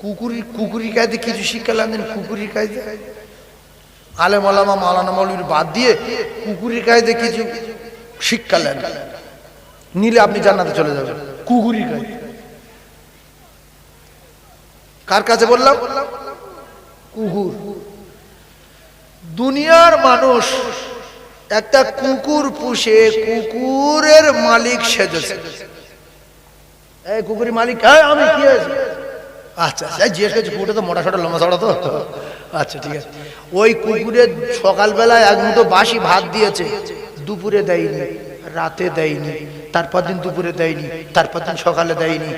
কুকুরি কুকুরি কায়দে কিছু শিক্ষা লাগেন কুকুরির কায়দে। আলেম আলামা মালানা মৌলবীর বাদ দিয়ে কুকুরির কায়দে কিছু শিক্ষা লেন নিলে আপনি জান্নাতে চলে যাবেন, কুকুরির কায়দে। কার কাছে বললাম? কুকুর। দুনিয়ার মানুষ একটা কুকুর পুষে কুকুরের মালিক সেজেছে। এই কুকুরের মালিক আমি, কি হয়েছে? আচ্ছা আচ্ছা জিজ্ঞেস করছি কুকুরটা তো মোটা সোটা, লম্বা চড়া তো? আচ্ছা ঠিক আছে। ওই কুকুরের সকালবেলায় এক মুঠো বাসি ভাত দিয়েছে, দুপুরে দেয়নি, রাতে দেয়নি, তারপর দিন দুপুরে দেয়নি, তারপর দিন সকালে দেয়নি।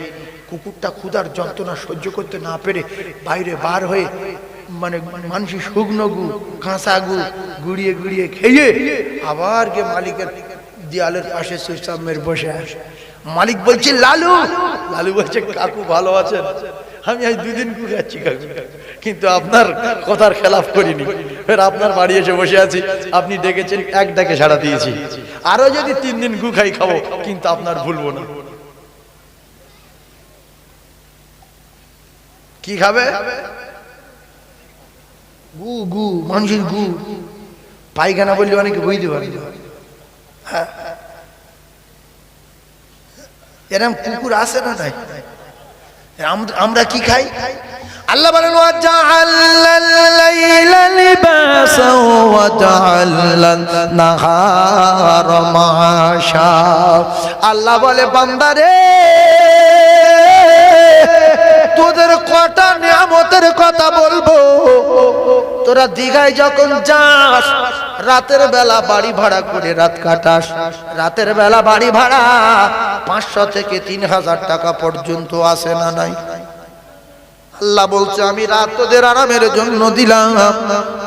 কুকুরটা ক্ষুধার যন্ত্রণা সহ্য করতে না পেরে বাইরে বার হয়ে মানে মানুষ শুকনো গু কাঁচা গু গুড়িয়ে গুড়িয়ে খেয়ে আবার গিয়ে মালিকের দেয়ালের পাশে সুইসামের বসে আসে মালিক বলছে, লালু! লালু বলছে, কাকু ভালো আছেন? আমি আজ দুদিন ঘুরে যাচ্ছি কিন্তু আপনার কথার খেলাফ করিনি। ফের আপনার বাড়ি এসে বসে আছি। আপনি ডেকেছেন, এক ডাকে সাড়া দিয়েছি। আরও যদি তিন দিন গু খাই খাব, কিন্তু আপনার ভুলবো না। কি খাবে? গু গু, মানুষের গু। পায়খানা বললে অনেকে বুঝতে পারে। হ্যাঁ। এরম কুকুর আছে না তাই আমরা কি খাই? আল্লাহ বলেন আল্লাহ বলে, বান্দারে, তোদের কটা নিয়ামতের কথা বলব। তোরা দীঘায় যখন যাস রাতের বেলা বাড়ি ভাড়া করে রাত কাটাস। রাতের বেলা বাড়ি ভাড়া পাঁচশো থেকে তিন হাজার টাকা পর্যন্ত আসে না নাই? আল্লাহ বলছে, আমি রাত তোদের আরামের জন্য দিলাম।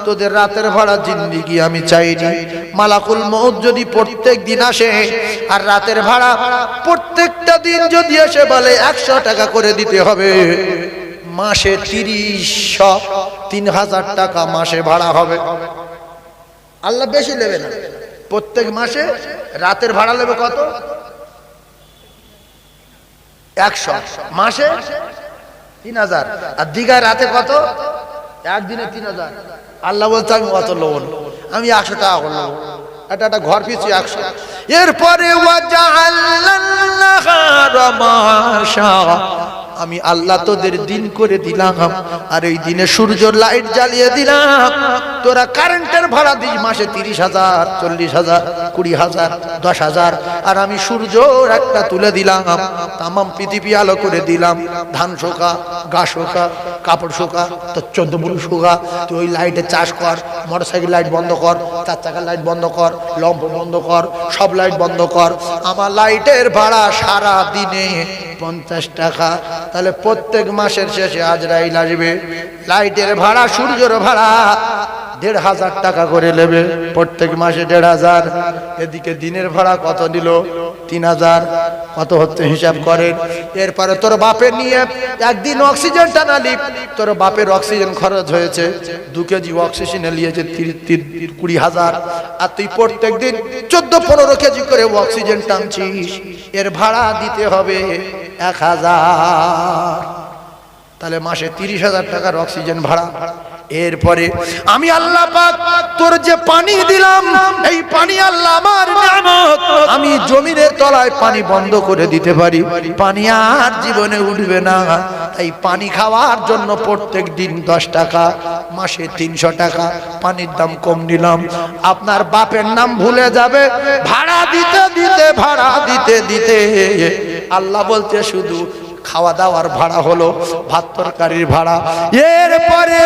তোদের রাতের ভাড়া জিন্দিগি আমি চাইনি। মালাকুল মৌত যদি প্রত্যেক দিন আসে আর রাতের ভাড়া প্রত্যেকটা দিন যদি এসে বলে একশো টাকা করে দিতে হবে। মাসে তিরিশশো, তিন হাজার টাকা মাসে ভাড়া হবে। আল্লাহ বেশি নেবে না। প্রত্যেক মাসে রাতের ভাড়া নেবে কত? একশো। মাসে তিন হাজার। আর দীঘায় রাতে কত? একদিনে তিন হাজার। আল্লাহ বলতে আমি অত লোব না। আমি একশো টাকা করে নেব। এটা একটা ঘর পিছু একশো। এরপরে আমি আল্লাহ তোদের দিন করে দিলাম। আর এই দিনে সূর্য লাইট জ্বালিয়ে দিলাম। তোরা কারেন্টের ভাড়া দিস, মাসে তিরিশ হাজার, চল্লিশ হাজার, কুড়ি হাজার, দশ হাজার। আর আমি সূর্য একটা তুলে দিলাম। তামাম পৃথিবী আলো করে দিলাম। ধান শোকা, গা শোকা, কাপড় শোকা তো চোদ্দ শোকা। তুই ওই লাইটে চাষ কর মোটর সাইকেল লাইট বন্ধ কর, চার চাকার লাইট বন্ধ কর, লম্প বন্ধ কর, সব লাইট বন্ধ কর। আমার লাইটের ভাড়া সারা দিনে পঞ্চাশ টাকা। তাহলে প্রত্যেক মাসের শেষে আজরাইল আসবে। লাইটের ভাড়া সূর্যের ভাড়া। দেড় হাজার টাকা করে নেবে। প্রত্যেক মাসে দেড় হাজার। এদিকে দিনের ভাড়া কত দিল? তিন হাজার। কত হচ্ছে হিসাব করেন? এরপরে তোর বাপের নিয়ে একদিন অক্সিজেন টানালি তোর বাপের অক্সিজেন খরচ হয়েছে। দু কেজি অক্সিজেনে নিয়েছে কুড়ি হাজার। আর তুই প্রত্যেক দিন চোদ্দ, পনেরো কেজি করে অক্সিজেন টানছিস। এর ভাড়া দিতে হবে এক হাজার। তাহলে মাসে তিরিশ হাজার টাকার অক্সিজেন ভাড়া। এরপরে আমি আল্লাহ পাক তোর যে পানি দিলাম, এই পানি আল্লাহ আমার নিয়ামত। আমি জমিনের তলায় পানি বন্ধ করে দিতে পারি। পানি আর জীবনে উঠবে না। এই পানি খাওয়ার জন্য প্রত্যেক দিন দশ টাকা, মাসে তিনশো টাকা পানির দাম কম নিলাম। আপনার বাপের নাম ভুলে যাবে। ভাড়া দিতে দিতে, ভাড়া দিতে দিতে। আল্লাহ বলতে শুধু খাওয়া দাওয়ার ভাড়া হলো, ভাত তরকারির ভাড়া। এরপরে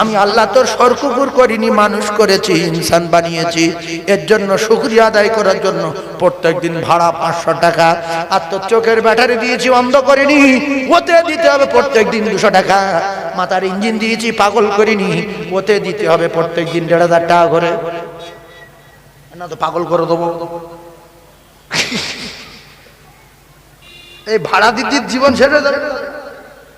আমি আল্লাহ তোর সরকুকুর করিনি, মানুষ করেছি, ইনসান বানিয়েছি। এর জন্য শুকরিয়া আদায় করার জন্য প্রত্যেক দিন ভাড়া পাঁচশো টাকা। আর তোর চোখের ব্যাটারি দিয়েছি বন্ধ করিনি। ওতে দিতে হবে প্রত্যেক দিন দুশো টাকা। মাথার ইঞ্জিন দিয়েছি, পাগল করিনি। ওতে দিতে হবে প্রত্যেক দিন দেড় হাজার টাকা করে। না তো পাগল করে দেবো। এই ভাড়া দিদির জীবন ছেড়ে দেবে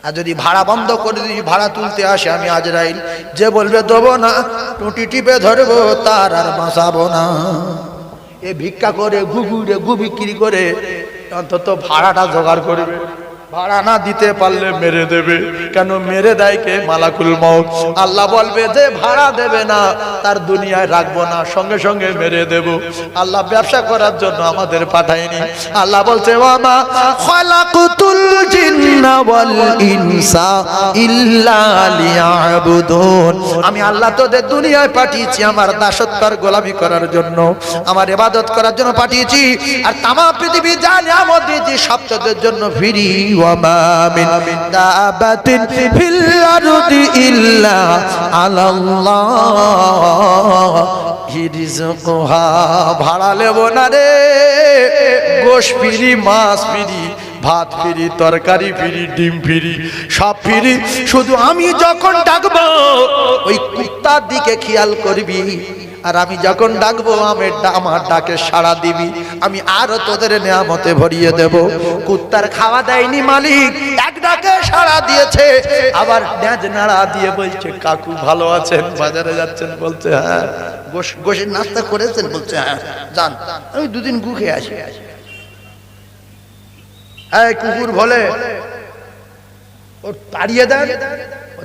আর যদি ভাড়া বন্ধ করে দিই, ভাড়া তুলতে আসে আমি আজ আজরাইল। যে বলবে দেবো না, টুটি টিপে ধরবো, তার আর বাঁচাবো না। এ ভিক্ষা করে, ঘুঘুরে ঘু বিক্রি করে, অন্তত ভাড়াটা জোগাড় করবে ভাড়া না দিতে পারলে মেরে দেবে। কেন মেরে দেয় কে? মালাকুল মৌত আল্লাহ বলবে, যে ভাড়া দেবে না, তার দুনিয়ায় রাখব না, সঙ্গে সঙ্গে মেরে দেব। আল্লাহ ব্যবসা করার জন্য আমাদের পাঠায়নি। আল্লাহ বলছে আমি আল্লাহ তোদের দুনিয়ায় পাঠিয়েছি আমার দাসত্বর গোলামি করার জন্য। আমার ইবাদত করার জন্য পাঠিয়েছি। আর তামা পৃথিবী যা নিয়ামত দিয়েছি, সব তোদের জন্য ফিরি। ভাড়া নেব না রে। গোশ ফিরি, মাছ ফিরি, ভাত ফিরি, তরকারি ফিরি, ডিম ফিরি, সব ফিরি। শুধু আমি যখন ডাকবো, ওই কুত্তার দিকে খেয়াল করবি। আর আমি যখন ডাকবো, আমি আমার ডাকে সাড়া দিবি। আমি আরও তোদের নিয়ামতে ভরিয়ে দেব। কুত্তার খাওয়া দেয়নি মালিক, এক ডাকে সাড়া দিয়েছে। আবার ড্যাঁচ নাড়া দিয়ে বলছে, কাকু ভালো আছেন? বাজারে যাচ্ছেন? বলছে হ্যাঁ। গোশের নাস্তা করেছেন? বলছে হ্যাঁ যান। আমি দুদিন গু খেয়ে আসি। কুকুর বলে ও তাড়িয়ে দেন।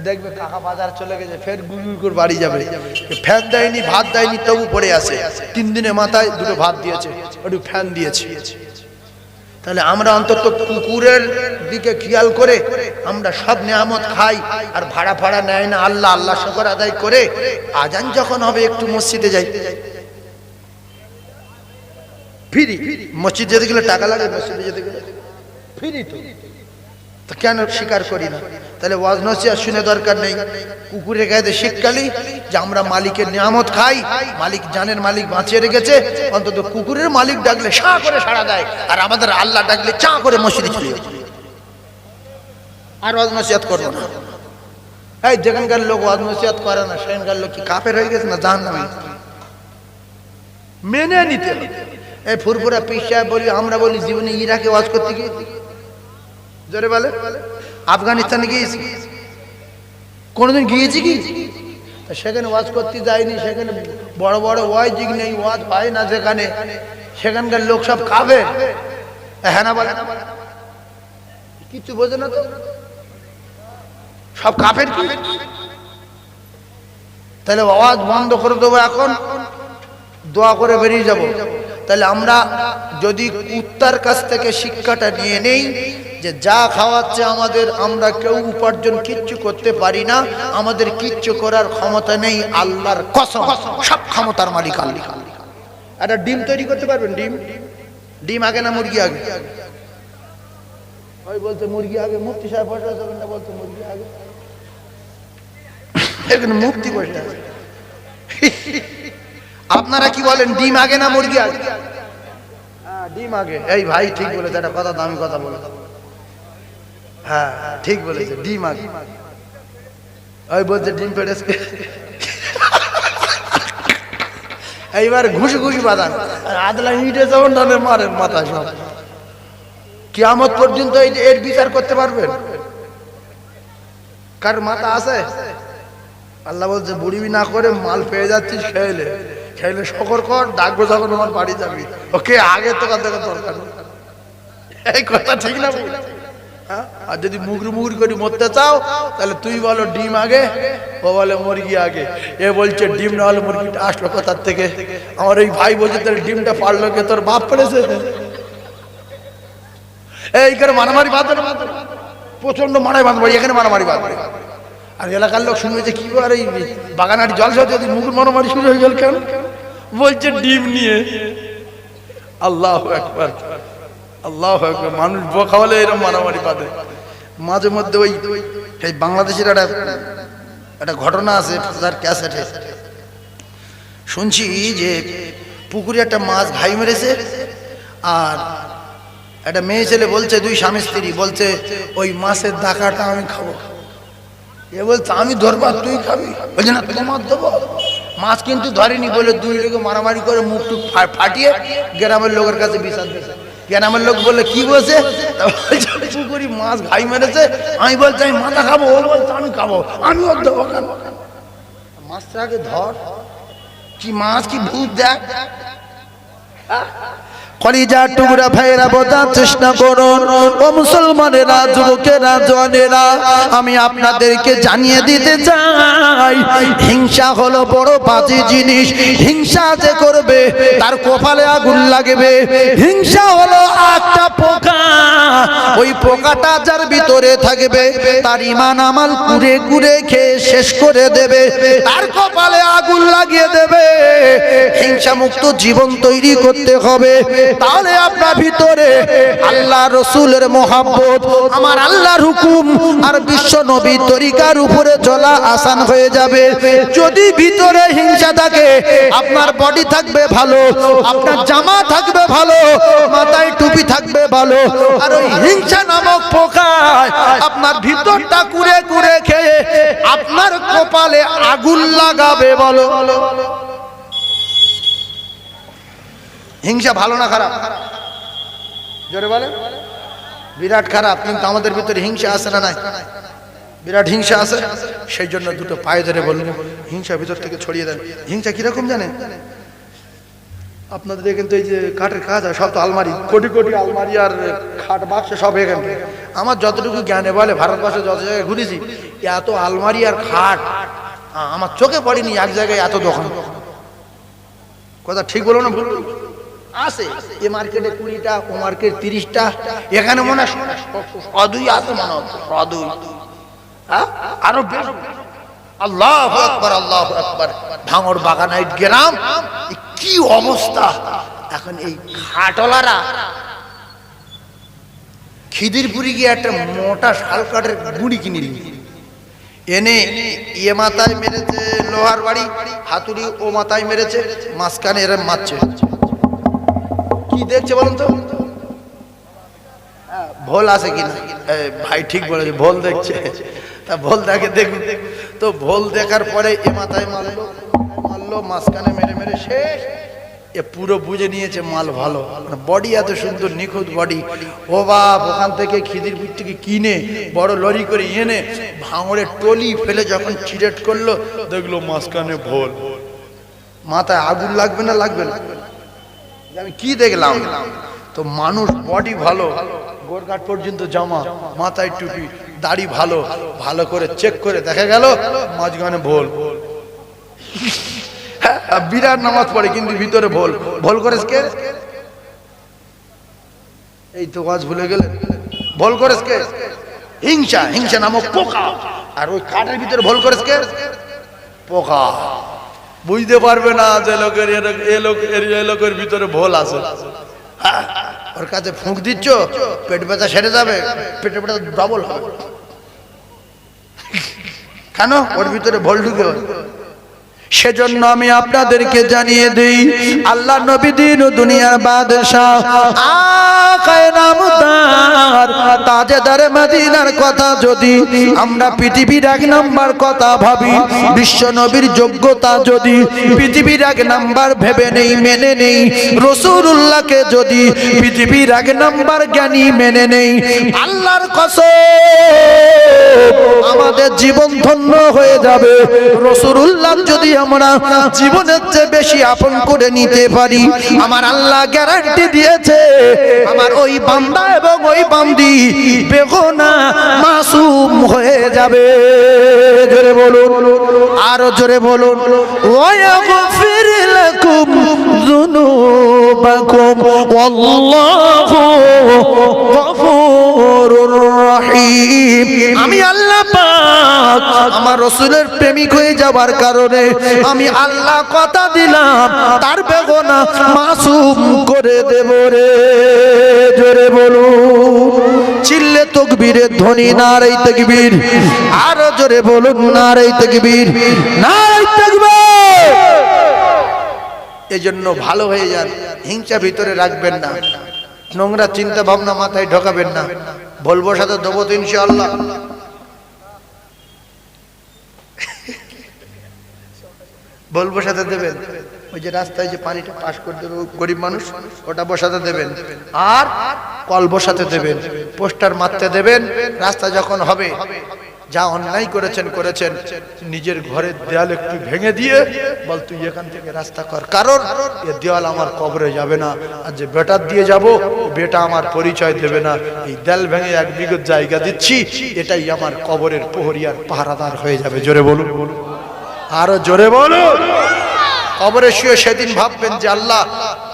দেখবে কাকা বাজার চলে গেছে, ফের গুগুর বাড়ি যাবে। ফ্যান দেয়নি, ভাত দেয়নি, তবু পড়ে আছে। তিন দিনে মাথায় দুটো ভাত দিয়েছে, একটু ফ্যান দিয়েছে। তাহলে আমরা অন্তত কুকুরের দিকে খেয়াল করে আমরা সব নিয়ামত খাই, আর ভাড়া ফাড়া নেয় না আল্লাহ আল্লাহ শকর আদায় করে, আজান যখন হবে একটু মসজিদে যাই। ফিরি, মসজিদ যেতে গেলে টাকা লাগে, মসজিদে যেতে গেলে। ফিরি তো কেন স্বীকার করি না? তাহলে ওয়াজ নসিহত শুনে দরকার নেই। কুকুরের গায়ে শিক্ষালি যে আমরা মালিকের নিয়ামত খাই, মালিক জানের মালিক বাঁচিয়ে রেখেছে, অন্তত কুকুরের মালিক ডাকলে সা করে সাড়া দেয়, আর আমাদের আল্লাহ ডাকলে চা করে মসজিদে চলে। আর ওয়াজ নসিহত করব না। এই যেখানকার লোক ওয়াজ নসিহত করে না, সেখানকার লোক কি কাপের হয়ে গেছে না জান নামে মেনে নিতে। এই ফুরফুরা পিস বলি, আমরা বলি, জীবনে ইরাকে ওয়াজ করতে গিয়ে। জোরে বলে। আফগানিস্তানে গিয়েছি। কোনোদিন গিয়েছি কি? সেখানে ওয়াজ করতে যায়নি সেখানে বড় বড় ওয়াইজিং নেই, ওয়াজ পায় না যেখানে সেখানকার লোক সব খাবে। হ্যাঁ বলে? কিছু বোঝে না তো। সব কাফের কি? তাহলে আওয়াজ বন্ধ করে দেবো এখন। দোয়া করে বেরিয়ে যাব। তাহলে আমরা যদি কুত্তার কাছ থেকে শিক্ষাটা নিয়ে নেই যে যা খাওয়াচ্ছে আমাদের, আমরা কেউ উপার্জন কিচ্ছু করতে পারি না। আমাদের কিচ্ছু করার ক্ষমতা নেই, আল্লাহর কসম। সব ক্ষমতার মালিক আল্লাহ। একটা ডিম তৈরি করতে পারবেন? ডিম? ডিম আগে না মুরগি আগে? মুরগি আগে আছে বলতে মুরগি আগে। মুক্তি আপনারা কি বলেন, ডিম আগে না মুরগি আগে? হ্যাঁ ডিম আগে। এই ভাই, ঠিক বলেছে, একটা কথা দামি কথা বলে। হ্যাঁ ঠিক বলেছে ডিম আগে। ওই বলছে ডিম পেড়েছে এইবার ঘুষ ঘুষ আর আদলা ইটে যখন ধরে মারেন মাথা সব। কিয়ামত পর্যন্ত এই যে এর বিচার করতে পারবেন কার মাথা আছে? আল্লাহ বলছে বুড়ি না করে মাল পেয়ে যাচ্ছিস খেলে। খেলে শকর কর ডাকবো যখন আমার বাড়ি যাবি। ওকে আগে তো কাছে দরকার। এই কথা ঠিক না? আর যদি মুগরি মুগরি করে মরতে চাও, তাহলে তুই বলো ডিম আগে, ও বলে মুরগি আগে। এ বলছে, ডিম না হলে মুরগিটা আসলো কোথার থেকে? আমার ওই ভাই বলছে তাহলে ডিমটা পারল কে? তোর বাপ পেরেছে এই করে মারামারি বাদ প্রচণ্ড মারাই বাঁধ বাড়ি এখানে মারামারি বাঁধ। আর এলাকার লোক শুনবে যে কি আর, এই বাগানাটি জল সহ যদি মুগুর মারামারি শুরু হয়ে গেল কেন? বলছে, ডিম নিয়ে। আল্লাহ একবার আল্লাহ মানুষ হলে এরকম মারামারি পাবে মাঝে মধ্যে ওই এই বাংলাদেশের একটা একটা ঘটনা আছে ক্যাসেটে। শুনছি যে পুকুরে একটা মাছ ঘাই মেরেছে, আর একটা মেয়ে ছেলে বলছে, দুই স্বামী স্ত্রী, বলছে, ওই মাছের দাকাটা আমি খাব। এ বলছে, আমি ধরবার তুই খাবি? বলছে, না, তোমার দেবো মাছ কিন্তু ধরেনি বলে দুই লোকে মারামারি করে মুখ টুক ফাটিয়ে গ্রামের লোকের কাছে বিচার দিয়েছে। গ্রামের লোক বলে কি বলছে? মাছ ঘাই মেরেছে। আমি বলছি, আমি মাথা খাব, ও বলছে, আমি খাব, আমি ওর দেবো কেন? মাছটা আগে ধর, কি মাছ, কি ভূত দেখ। কলিজা টুকরা ভাইরা বোঝার চেষ্টা করুন। ও মুসলমানেরা, যুবকেরা জনেরা আমি আপনাদেরকে জানিয়ে দিতে চাই, হিংসা হলো বড় বাজে জিনিস। হিংসা যে করবে, তার কপালে আগুন লাগবে। হিংসা হলো একটা পোকা। ওই পোকাটা যার ভিতরে থাকবে, তার ইমান আমাল কুড়ে কুড়ে খেয়ে শেষ করে দেবে। তার কপালে আগুন লাগিয়ে দেবে। হিংসা মুক্ত জীবন তৈরি করতে হবে। তাহলে আপনার ভিতরে আল্লাহ রসুলের মোহাব্বত, আমার আল্লাহর হুকুম আর বিশ্ব নবী তরিকার উপরে চলা আসান হয়ে যাবে। যদি ভিতরে হিংসা থাকে, আপনার বডি থাকবে ভালো, আপনার জামা থাকবে ভালো, মাথায় টুপি থাকবে ভালো, আর ওই হিংসা নামক পোকায় আপনার ভিতরটা কুড়ে কুড়ে খেয়ে আপনার কপালে আগুন লাগাবে বলো। হিংসা ভালো না খারাপ? জোরে বলে বিরাট খারাপ, কিন্তু আমাদের ভিতরে হিংসা আছে না নাই? বিরাট হিংসা আছে? সেই জন্য দুটো পায়ে ধরে বললেন হিংসা ভিতর থেকে ছড়িয়ে দেন। হিংসা কীরকম জানেন? আপনাদের কিন্তু এই যে কাঠের কাজ হয়, সব তো আলমারি। কোটি কোটি আলমারি আর খাট বাক্স সব এখানে আমার যতটুকু জ্ঞানে বলে, ভারতবর্ষে যত জায়গায় ঘুরেছি, এত আলমারি আর খাট। আমার চোখে পড়েনি এক জায়গায় এত দোকান। কথা ঠিক বলো না ভুল? আছে। এ মার্কেটে কুড়িটা, ও মার্কেট তিরিশটা। এখানে মনে হয় আছে মনে হ্যাঁ? আরও আল্লাহ আল্লাহ ভাঙর কি অবস্থা? এখন এই খাটলারা। খিদিরপুরি গিয়ে একটা মোটা শাল কাঠের গুড়ি কিনে এনে এ মাথায় মেরেছে লোহার বাড়ি, হাতুড়ি ও মাথায় মেরেছে, মাঝখানে এরা মারছে। কি দেখছে বলুন তো? হ্যাঁ, ভোল আছে এ, ভাই ঠিক বলেছে ভোল দেখছে। তা ভোল দেখে দেখুন। তো ভোল দেখার পরে এ মাথায় মারলো মারলো মাঝখানে মেরে মেরে শেষ। এ পুরো বুঝে নিয়েছে মাল ভালো। বডি এত সুন্দর নিখুঁত বডি ও বাপ ওখান থেকে খিদিরপুর থেকে কিনে বড় লরি করে এনে ভাঙড়ে টলি ফেলে যখন চিরেট করল দেখল মাঝখানে ভোল। মাথায় আগুন লাগবে না লাগবে না? আমি কি দেখলাম? তো মানুষ বডি ভালো গোরঘাট পর্যন্ত জামা মাথায় টুপি দাড়ি ভালো ভালো করে চেক করে দেখা গেল মাঝখানে ভোল। হ্যাঁ, বিরাট নামাজ পড়ে কিন্তু ভিতরে ভোল। ভোল করে এই তো আজ ভুলে গেলেন। ভোল করে হিংসা হিংসা নামক পোকা। আর ওই কাঠের ভিতরে ভোল করে পোকা। বুঝতে পারবে না যে লোকের এ লোক এর- এ লোকের ভিতরে ভোল আছে। ওর কাছে ফুঁক দিচ্ছ, পেট ব্যথা সেরে যাবে পেটে ব্যথা ডবল হবে। কেন? ওর ভিতরে ভোল ঢুকে। সেজন্য আমি আপনাদেরকে জানিয়ে দিই, আল্লাহ নবী দিন ও দুনিয়ার বাদশাহ তাজেদার মদিনার কথা যদি আমরা পৃথিবীর এক নাম্বার কথা ভাবি, বিশ্ব নবীর যোগ্যতা যদি পৃথিবীর এক নাম্বার ভেবে নেই, মেনে নেই রসুল্লাহকে যদি পৃথিবীর এক নাম্বার জ্ঞানী মেনে নেই, আল্লাহর কসম আমাদের জীবন ধন্য হয়ে যাবে রসুল্লাহ যদি আমরা জীবনের চেয়ে বেশি আপন করে নিতে পারি। আমার আল্লাহ গ্যারান্টি দিয়েছে, আমার ওই বান্দা এবং ওই বান্দি বেগোনা মাসুম হয়ে যাবে। জোরে বলুন, আরও জোরে বলুন আমি আল্লাহ আমার রসুলের প্রেমিক হয়ে যাবার কারণে আমি আল্লাহ কথা দিলাম, তার বেগনা মাসুম করে দেব রে, জোরে বলুন। চিল্লে তকবীরের ধ্বনি নারাই তকবীর। আরও জোরে বলুন নারাই তকবীর। নারাই তকবীর। এই জন্য ভালো হয়ে যান, হিংসা ভিতরে রাখবেন না। নোংরা চিন্তা ভাবনা মাথায় ঢোকাবেন না। বলব সাথে দেবো তো ইনশাআল্লাহ। বলব সাথে দেবেন। ওই যে রাস্তায় যে পানিটা পাস করে দেবে গরিব মানুষ, ওটা বসাতে দেবেন। আর কল বসাতে দেবেন, পোস্টার মারতে দেবেন, রাস্তা যখন হবে, যা অন্যায় করেছেন করেছেন, নিজের ঘরের দেয়াল একটু ভেঙে দিয়ে বল তুই এখান থেকে রাস্তা কর। কারণ এ দেওয়াল আমার কবরে যাবে না, আর যে বেটার দিয়ে যাব, বেটা আমার পরিচয় দেবে না। এই দেয়াল ভেঙে এক বিগত জায়গা দিচ্ছি, এটাই আমার কবরের প্রহরিয়ার পাহারাদার হয়ে যাবে। জোরে বলুন বলুন। আরও জোরে বলুন কবরে শুয়ে সেদিন ভাববেন যে আল্লাহ,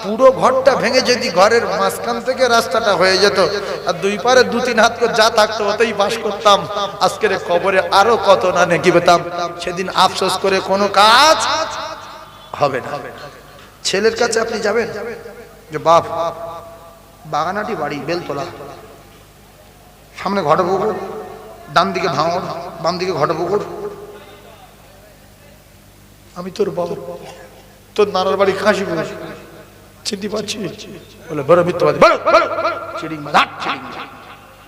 পুরো ঘরটা ভেঙে যদি ঘরের মাঝখান থেকে রাস্তাটা হয়ে যেত, আর দুই পারে দু তিন হাত করে যা থাকতো ওতেই বাস করতাম। আজকের কবরে আরও কত না নেকি পেতাম। সেদিন আফসোস করে কোনো কাজ হবে না। ছেলের কাছে আপনি যাবেন? যে বাপ, বাগানাটি বাড়ি, বেলতলা। সামনে ঘটপুকুর ডান দিকে ভাঙর বাম দিকে ঘটপুকুর আমি তোর বাবা। তোর নানার বাড়ি খাসি চিনতে পারছি বলে বড় মিথ্যাবাদী। হাট, চিড়িং মাছ।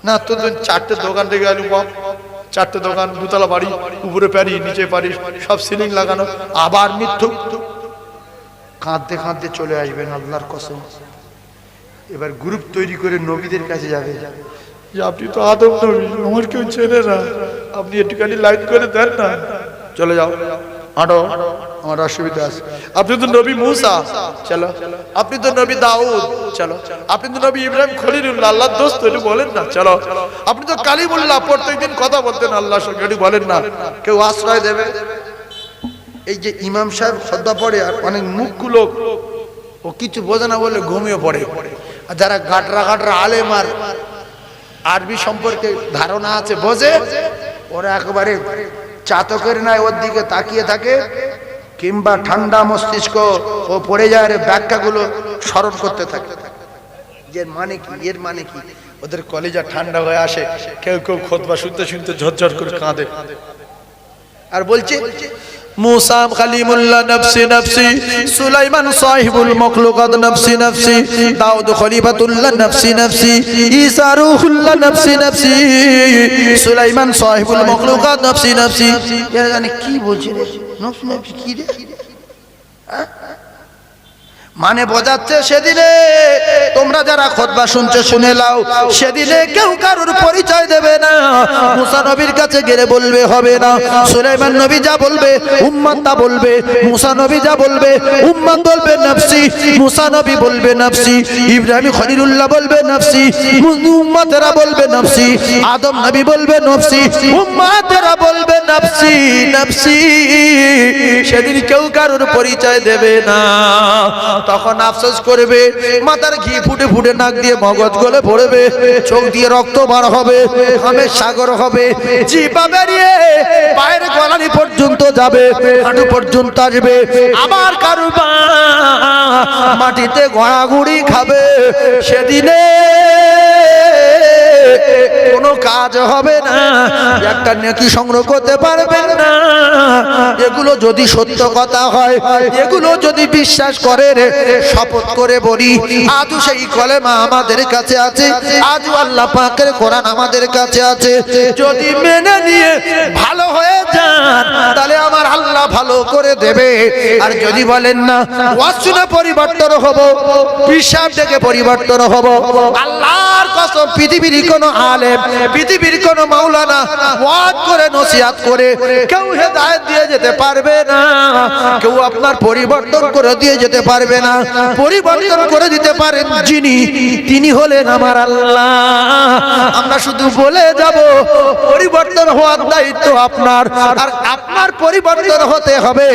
না তোর চারটে দোকান থেকে আলু বাপ চারটে দোকান দুতলা বাড়ি উপরে পারি নিচে পারি সব সিলিং লাগানো। আবার মিথ্যু কাঁদতে কাঁদতে চলে আসবেন আল্লাহর কসম। এবার গ্রুপ তৈরি করে নবীদের কাছে যাবে। যে আপনি তো আদম নবী আমার কেউ চেনে না। আপনি একটুখানি লাইন করে দেন না। চলে যাও। হাঁটো, আমার অসুবিধা আছে। আপনি তো নবী মুসা, চলো। আপনি তো নবী দাউদ, চলো। আপনি তো নবী ইব্রাহিম খলিলুল্লাহ, আল্লাহর দোস্ত একটু বলেন না, চলো। আপনি তো কালিমুল্লাহ প্রত্যেকদিন কথা বলতেন, আল্লাহর সঙ্গে একটু বলেন না। কেউ আশ্রয় দেবে? এই যে ইমাম সাহেব সদ্দা পড়ে, আর অনেক মুখ্য লোক ও কিছু বোঝে না বলে ঘুমিয়ে পড়ে। আর যারা গাটরা গাটরা আলেম আর আরবি সম্পর্কে ধারণা আছে, বোঝে, ওরা একেবারে চাতকের নাই ওর দিকে তাকিয়ে থাকে, কিংবা ঠান্ডা মস্তিষ্ক ও পড়ে যায় রে ব্যাখ্যাগুলো স্মরণ করতে থাকে। এর মানে কি? এর মানে কি? ওদের কলেজা ঠান্ডা হয়ে আসে, কেউ কেউ খোদবা শুনতে শুনতে ঝরঝর করে কাঁদে। আর বলছে মুসা খালিমুল্লাহ নফসি নফসি, সুলাইমান সাহিবুল মখলুকাত নফসি নফসি, দাউদ খলিফাতুল্লাহ নফসি নফসি, ঈসা রুহুল্লাহ নফসি নফসি, সুলাইমান সাহিবুল মখলুকাত নফসি নফসি। এরা জানে কি বলছে নফসি নফসি কি রে? হ্যাঁ? মানে বোঝাচ্ছে সেদিনে। তোমরা যারা খোদবা শুনছো, শুনে লাও। সেদিনে কেউ কারোর পরিচয় দেবে না। মুসা নবীর কাছে গেলে বলবে, হবে না। সুলাইমান নবী যা বলবে, উম্মত তা বলবে। মুসা নবী যা বলবে, উম্মত বলবে নফসি। মুসা নবী বলবে নফসি। ইব্রাহিম খলিলুল্লাহ বলবে নফসি। উম্মতেরা বলবে নফসি। আদম নবী বলবে নফসি। উম্মতেরা বলবে নফসি নফসি। সেদিন কেউ কারোর পরিচয় দেবে না। তখন আফসোস করবে, মাথার ঘি ফুটে ফুটে নাক দিয়ে মগজ গলে পড়বে, চোখ দিয়ে রক্ত বার হবে ঘামের সাগর হবে, জিপা বেরিয়ে পায়ের গলানি পর্যন্ত যাবে, হাঁটু পর্যন্ত আসবে, আবার কারুকা মাটিতে ঘোড়াঘুড়ি খাবে, সেদিনে কোনো কাজ হবে না। একটা নেকি সংগ্রহ করতে পারবেন না। এগুলো যদি সত্য কথা হয়, এগুলো যদি বিশ্বাস করে রে শপথ করে বলি আজও সেই কলেমা আমাদের কাছে আছে আজও আল্লাহ পাকের কোরআন আমাদের কাছে আছে। যদি মেনে নিয়ে ভালো হয়ে তাহলে আমার আল্লাহ ভালো করে দেবে। আর যদি বলেন না ওয়াসুনে পরিবর্তন হব পিসাব থেকে পরিবর্তন হব। আল্লাহর কসম, পৃথিবীর কোন আলেম, পৃথিবীর কোন মাওলানা ওয়াজ করে, নসিহাত করে কেউ হেদায়েত দিয়ে যেতে পারবে না। কেউ আপনার পরিবর্তন করে দিয়ে যেতে পারবে না। পরিবর্তন করে দিতে পারেন যিনি, তিনি হলেন আমার আল্লাহ। আমরা শুধু বলে যাব, পরিবর্তন হওয়ার দায়িত্ব আপনার। আর আপনার পরিবর্তন হতে হবে।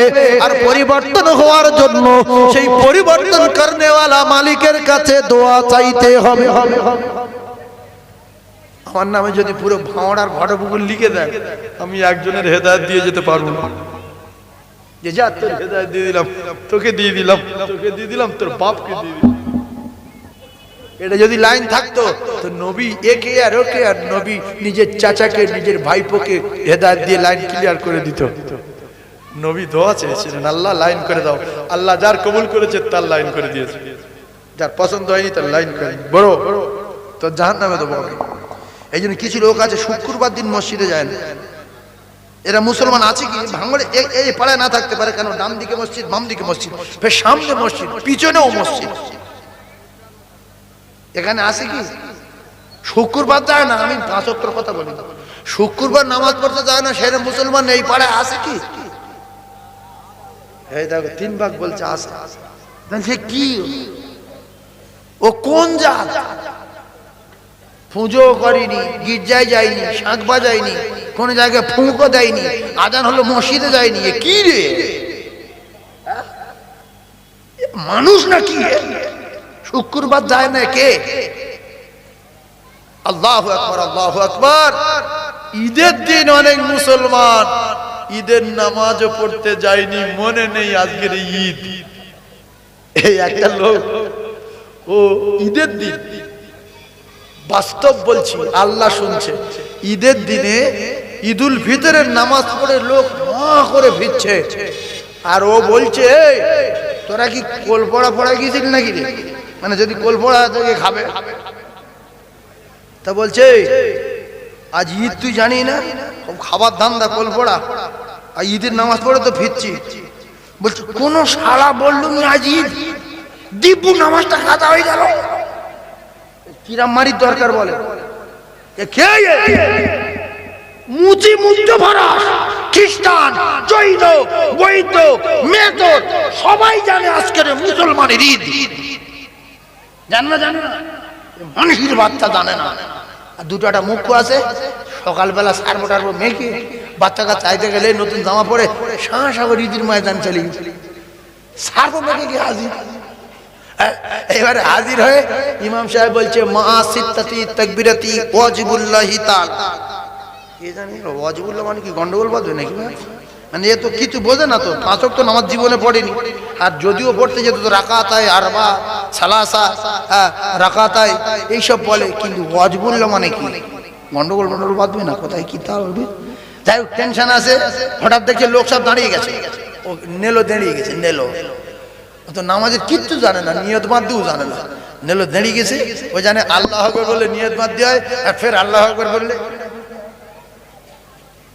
আর পরিবর্তন হওয়ার জন্য সেই পরিবর্তন করনেওয়ালা মালিকের কাছে দোয়া চাইতে হবে। আমার নামে যদি পুরো ভাঁড়ার ঘটপুকুর লিখে দেয়, আমি একজনের হেদায়ত দিয়ে যেতে পারব না। যে যা তোর হেদায়ত দিয়ে দিলাম, তোকে দিয়ে দিলাম, তোকে দিয়ে দিলাম, তোর বাপকে দিয়ে দিলাম। এটা যদি লাইন থাকতো, তো নবী একে আর ওকে আর নবী নিজের চাচাকে, নিজের ভাইপোকে হেদায়ত দিয়ে লাইন ক্লিয়ার করে দিত। নবী দোয়া চেয়েছিলেন, আল্লাহ লাইন করে দাও। আল্লাহ যার কবুল করেছে, তার লাইন করে দিয়েছে। যার পছন্দ হয়নি, তার লাইন করে বড়, তো জাহান নামে দেবো আমি। এই জন্য কিছু লোক আছে, শুক্রবার দিন মসজিদে যায় না। এরা মুসলমান আছে কি? ভাঙড়ে, এই পাড়ায় না থাকতে পারে, কেন? ডান দিকে মসজিদ বাম দিকে মসজিদ, ফের সামনে মসজিদ, পিছনেও মসজিদ। এখানে আছে কি? শুক্রবার যায় না, আমি পাঁচ অক্টর কথা বলি। শুক্রবার নামাজ পড়তে যায় না সেরে মুসলমান এই পাড়ায় আছে কি? এই দেখো, তিন ভাগ বলছে, আছে। সে কি? ও কোন জাত? পুজো করেনি, গির্জায় যায়নি, শাঁখ বাজায়নি, কোন জায়গায় ফুঁকো দেয়নি, আজান হলো মসজিদে যায়নি কি রে? মানুষ নাকি এ? শুক্রবার যায় না কে? আল্লাহ আকবর আল্লাহ আকবর। ঈদের দিন অনেক মুসলমান, ঈদের নামাজও পড়তে যায়নি, মনে নেই আজকের ঈদ। এই একটা লোক, ও ঈদের দিন, বাস্তব বলছি, আল্লাহ শুনছে, ঈদের দিনে ঈদুল ফিতরের নামাজ পড়ে লোক মা করে ফিরছে আর ও বলছে তোরা কি কোল পড়া গিয়েছিস নাকি রে? মানে যদি কোল পড়া তোকে খাবে। তা বলছে, আজ ঈদ, তুই জানি না? খাবার ধান্দা কোল পড়া আর ঈদের নামাজ পড়ে তো ফিরছি। বলছে, কোন সারা বললু না আজ ঈদ? দিব্যু নামাজটা কাদা হয়ে গেল। কিরাম মারির দরকার বলে। এ? মুচি মুদ্র ভরাস খ্রিস্টান, জৈন, বৈদ্য মেথর সবাই জানে আজকের মুসলমানের ঈদ। জানে না মানুষের বাচ্চা জানে না। আর দুটো একটা মুখ আছে, সকালবেলা সারবো টারবো মেয়েকে বাচ্চাকে চাইতে গেলে নতুন জামা পরে শাঁ সাগর ঈদের ময়দান চলে সারবো মেয়েকে কি হাজির? এবারে হাজির হয়ে ইমাম সাহেব বলছে, মা সিত্তাতি তাকবিরাতি ওয়াজিবুল্লাহি তাআলা। কে জানি, ওয়াজিবুল্লাহ মানে কি, গন্ডগোল বাঁধবে নাকি ভাই? মানে এ তো কিছু বোঝে না তো পাঁচক তো নামাজ জীবনে পড়েনি। আর যদিও পড়তে যেত তো রাকাতায় আরবা, সালাসা হ্যাঁ রাকাতায় এইসব বলে, কিন্তু ওয়াজিবুল্লাহ মানে কি? গন্ডগোল গন্ডগোল বাঁধবে না, কোথায় কি তা হবে? যাই হোক টেনশন আছে, হঠাৎ দেখে লোক সব দাঁড়িয়ে গেছে। ও নেলো দাঁড়িয়ে গেছে, নেলো। তো নামাজের কিচ্ছু জানে না, নিয়ত বাঁধতেও জানে না। নেলো দাঁড়িয়ে গেছে, ও জানে আল্লাহ আকবর বললে নিয়ত বাঁধতে হয়, আর ফের আল্লাহ আকবর বললে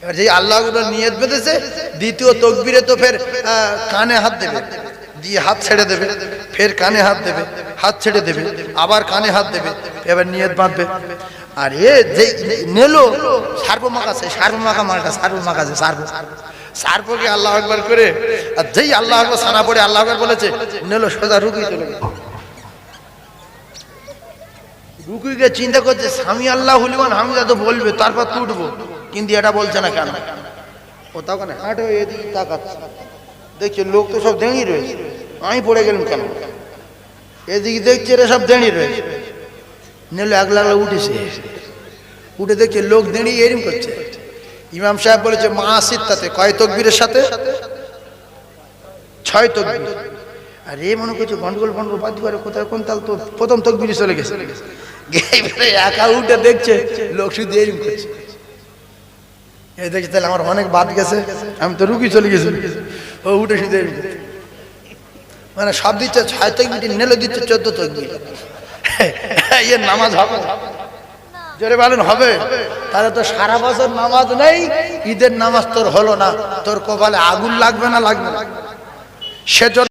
এবার যেই আল্লাহ নিয়ত বেঁধেছে, দ্বিতীয় তকবিরে তো ফের কানে হাত দেবে। দিয়ে হাত ছেড়ে দেবে, ফের কানে হাত দেবে, হাত ছেড়ে দেবে, আবার কানে হাত দেবে, এবার নিয়ত বাঁধবে। আর এ যে নেলো সার্ব মাকাছে সার্ব মাকা মাকা সার্ব মাকাছে সার্ব। সার্বকে আল্লাহ আকবর করে, আর যেই আল্লাহ আকবর সানা পড়ে, আল্লাহ আকবর বলেছে, নেলো সোজা রুকুই চলে গেছে রুকুই গিয়ে চিন্তা করছে, স্বামী আল্লাহ হুলিমান, হামিদা তো বলবে, তারপর তুটবো কিন্তু এটা বলছে না কেন? ও তখন হাঁট, এদিকে তাকাচ্ছে। দেখছে, লোক তো সব দাঁড়িয়ে রয়েছে। আমি পড়ে গেলাম কেন? এদিকে দেখছে, এরা সব দাঁড়িয়ে রয়েছে। নেলো এক লাগলা উঠেছে। উঠে দেখছে, লোক দাঁড়িয়ে এরম করছে। ইমাম সাহেব বলেছে, মা আসির তাতে, কয় তকবীরের সাথে? ছয় তকবীর। আর এ মনে করছে, গন্ডগোল গন্ডগোল বাদ করে কোথায় কোন তাল তো প্রথম তকবিরে চলে গেছে। একা উঠে দেখছে, লোক শুধু এরম করছে। এই দেখছে তাহলে আমার অনেক বাদ গেছে। আমি তো রুগী চলে গেছি। ও উঠে শুধু মানে সব দিচ্ছে ছয় তকবির নেলে দিচ্ছে, চোদ্দ তকবির এর নামাজ হবে। জোরে বলেন, হবে। তাহলে তো সারা বছর নামাজ নেই, ঈদের নামাজ তোর হলো না। তোর কপালে আগুন লাগবে না লাগবে না। সেজন্য